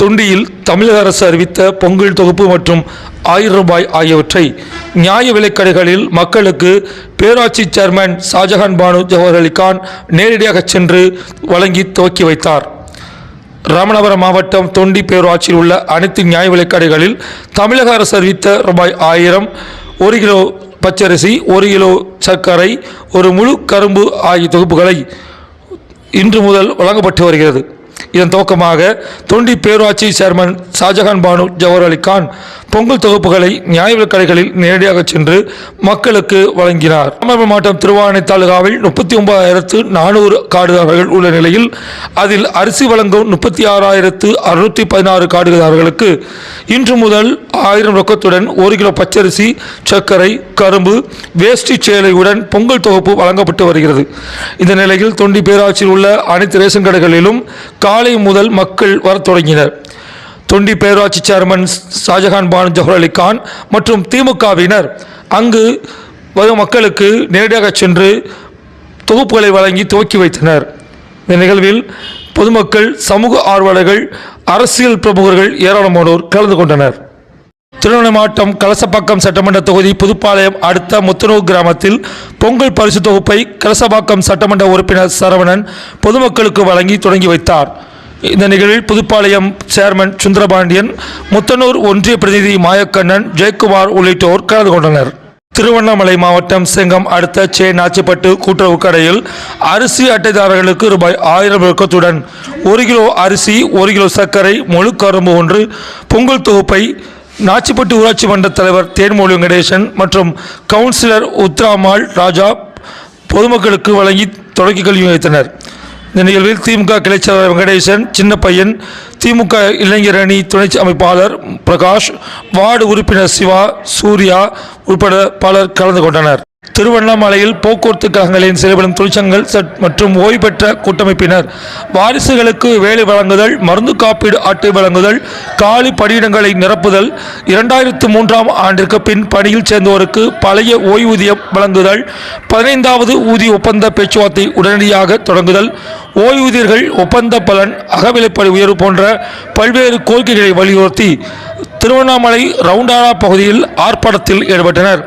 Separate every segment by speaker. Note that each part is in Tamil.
Speaker 1: தொண்டியில் தமிழக அரசு அறிவித்த பொங்கல் தொகுப்பு மற்றும் ஆயிரம் ரூபாய் ஆகியவற்றை நியாய விலைக்கடைகளில் மக்களுக்கு பேராட்சி சேர்மன் ஷாஜஹான் பானு ஜவஹர் அலி கான் நேரடியாக சென்று வழங்கி துவக்கி வைத்தார். ராமநாதபுரம் மாவட்டம் தொண்டி பேரூராட்சியில் உள்ள அனைத்து நியாய விலைக்கடைகளில் தமிழக அரசு அறிவித்த ரூபாய் ஆயிரம் ஒரு கிலோ பச்சரிசி ஒரு கிலோ சர்க்கரை ஒரு முழு கரும்பு ஆகிய தொகுப்புகளை இன்று முதல் வழங்கப்பட்டு வருகிறது. இதன் துவக்கமாக தொண்டி பேரூராட்சி சேர்மன் ஷாஜஹான் பானு ஜவஹர் அலி கான் பொங்கல் தொகுப்புகளை நியாய விலைக் கடைகளில் நேரடியாக சென்று மக்களுக்கு வழங்கினார். ராமநாதபுரம் மாவட்டம் திருவானை தாலுகாவில் முப்பத்தி ஒன்பதாயிரத்து நானூறு காடுதாரர்கள் உள்ள நிலையில் அதில் அரிசி வழங்கும் முப்பத்தி ஆறாயிரத்து அறுநூத்தி பதினாறு காடுதாரர்களுக்கு இன்று முதல் ஆயிரம் ரொக்கத்துடன் ஒரு கிலோ பச்சரிசி சர்க்கரை கரும்பு வேஷ்டி சேலையுடன் பொங்கல் தொகுப்பு வழங்கப்பட்டு வருகிறது. இந்த நிலையில் தொண்டி பேராட்சியில் உள்ள அனைத்து ரேஷன் கடைகளிலும் காலை முதல் மக்கள் வரத் தொடங்கினர். தொண்டி பேராட்சி சேர்மன் ஷாஜஹான் பானு ஜவஹர் அலி கான் மற்றும் திமுகவினர் அங்கு வரும் மக்களுக்கு நேரடியாக சென்று தொகுப்புகளை வழங்கி துவக்கி வைத்தனர். இந்த நிகழ்வில் பொதுமக்கள் சமூக ஆர்வலர்கள் அரசியல் பிரமுகர்கள் ஏராளமானோர் கலந்து கொண்டனர். திருவண்ணாமலை மாவட்டம் கலசப்பாக்கம் சட்டமன்ற தொகுதி புதுப்பாளையம் அடுத்த முத்தனூர் கிராமத்தில் பொங்கல் பரிசு தொகுப்பை கலசப்பாக்கம் சட்டமன்ற உறுப்பினர் சரவணன் பொதுமக்களுக்கு வழங்கி தொடங்கி வைத்தார். இந்த நிகழ்வில் புதுப்பாளையம் சேர்மன் சுந்தரபாண்டியன் முத்தனூர் ஒன்றிய பிரதிநிதி மாயக்கண்ணன் ஜெயக்குமார் உள்ளிட்டோர் கலந்து கொண்டனர். திருவண்ணாமலை மாவட்டம் செங்கம் அடுத்த சே. நாச்சிப்பட்டு கூட்டுறவு கடையில் அரிசி அட்டைதாரர்களுக்கு ரூபாய் ஆயிரம் ரொக்கத்துடன் ஒரு கிலோ அரிசி ஒரு கிலோ சர்க்கரை முழு கரும்பு ஒன்று பொங்கல் தொகுப்பை நாச்சிப்பட்டு ஊராட்சி மன்ற தலைவர் தேன்மொழி வெங்கடேசன் மற்றும் கவுன்சிலர் உத்ராமால் ராஜா பொதுமக்களுக்கு வழங்கி தொடக்கி கல்வி வைத்தனர் இந்த நிகழ்வில் திமுக கிளைச்செயலாளர் வெங்கடேசன் சின்ன பையன் திமுக இளைஞர் அணி துணை அமைப்பாளர் பிரகாஷ் வார்டு உறுப்பினர் சிவா சூர்யா உட்பட பலர் கலந்து கொண்டனர். திருவண்ணாமலையில் போக்குவரத்து கழகங்களின் செயல்படும் தொழிற்சங்கங்கள் மற்றும் ஓய்வு பெற்ற கூட்டமைப்பினர். வாரிசுகளுக்கு வேலை வழங்குதல் மருந்து காப்பீடு அட்டை வழங்குதல் காலி பணியிடங்களை நிரப்புதல் இரண்டாயிரத்து மூன்றாம் ஆண்டிற்கு பின் பணியில் சேர்ந்தோருக்கு பழைய ஓய்வூதியம் வழங்குதல் பதினைந்தாவது ஊதிய ஒப்பந்த பேச்சுவார்த்தை உடனடியாக தொடங்குதல் ஓய்வூதியர்கள் ஒப்பந்த பலன் அகவிலைப்படி உயர்வு போன்ற பல்வேறு கோரிக்கைகளை வலியுறுத்தி திருவண்ணாமலை ரவுண்டாரா பகுதியில் ஆர்ப்பாட்டத்தில் ஈடுபட்டனர்.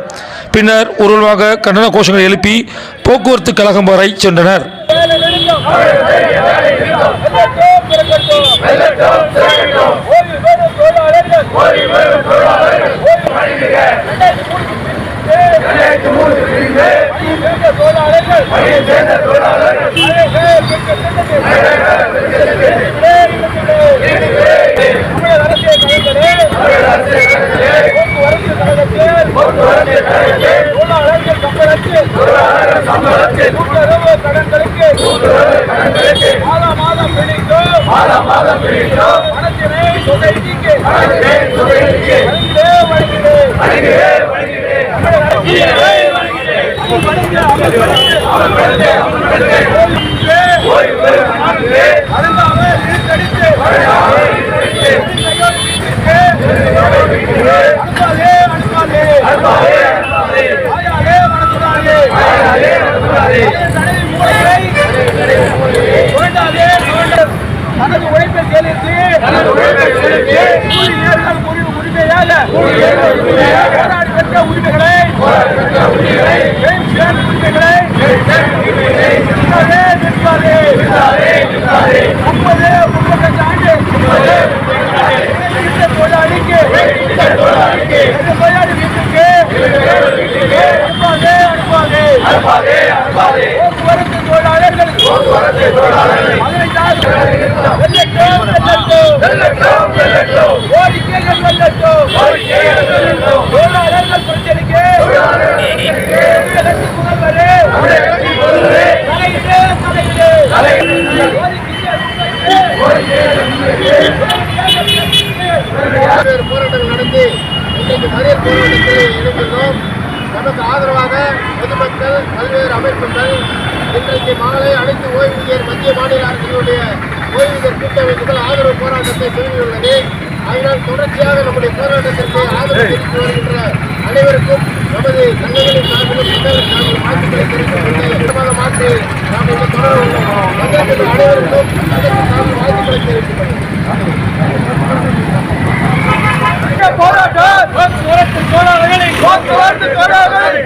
Speaker 1: பின்னர் ஊர்வலமாக கண்டன கோஷங்களை எழுப்பி போக்குவரத்து கழகம் வரை சென்றனர்.
Speaker 2: மாதம் மாதம் பிடிக்கும் மாதம் மாதம் பிடிக்கும் பணத்தினை சொசைட்டிக்கு சொசைட்டிக்கு வழங்குகிறே வழங்குகிறே வழங்குகிறே வழங்குகிறே செலுத்தி தனது உழைப்பை செலுத்தி கூலி நேர்கள் உரிமையாக கூலி உரிமையாக போராடி பெற்ற உரிமைகளை போராடி பெற்ற உரிமைகளை உரிமைகளை நிற்காதே நிற்காதே நிற்காதே நிற்காதே முப்பது முப்பத்தஞ்சு ஆண்டு. முப்பது தொழிலாளிக்கு தொழிலாளிக்கு தொழிலாளி வீட்டுக்கு அனுப்பாதே அனுப்பாதே. அனுப்பாதே போக்குவரத்து தொழிலாளர்கள் போக்குவரத்து தொழிலாளர்கள்
Speaker 3: போராட்டங்கள் நடத்தி இன்றைக்கு மறியல் போராட்டத்தில் ஈடுபட்டோம் நமக்கு ஆதரவாக பொதுமக்கள் பல்வேறு அமைப்புகள் இன்றைக்கு மாலை அனைத்து ஓய்வூதியர் மத்திய மாநில அரசுகளுடைய ஓய்வூதியர் கூட்டமைப்புகள் ஆதரவு போராட்டத்தை தெரிவித்துள்ளது அதனால் தொடர்ச்சியாக நம்முடைய போராட்டத்திற்கு ஆதரவு தெரிவித்து வருகின்ற அனைவருக்கும் நமது சங்கங்களின் சார்பிலும் மக்களின் சார்பில் வாழ்த்துக்களை தெரிவித்துக்கொண்டு மாற்றி நாம் இங்கு தொடர மக்களுக்கு அனைவருக்கும் சங்கத்தின் சார்பில் வாழ்த்துக்களை தெரிவித்துக் கொள்ளும்
Speaker 2: போராட்டம்
Speaker 4: போராட்டத்தில் போராடுகளை போராடுகளை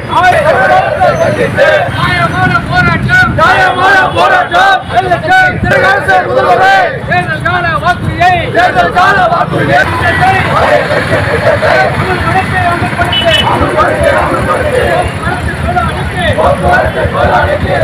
Speaker 4: ஆயிரம் போராட்டம்
Speaker 2: நியாயமான போராட்டம் அரசு முதல்வரே
Speaker 4: தேர்தல் கால வாக்குறுதியை
Speaker 2: தேர்தல் கால வாக்குறுதியை போக்குவரத்தை போராடிக்கு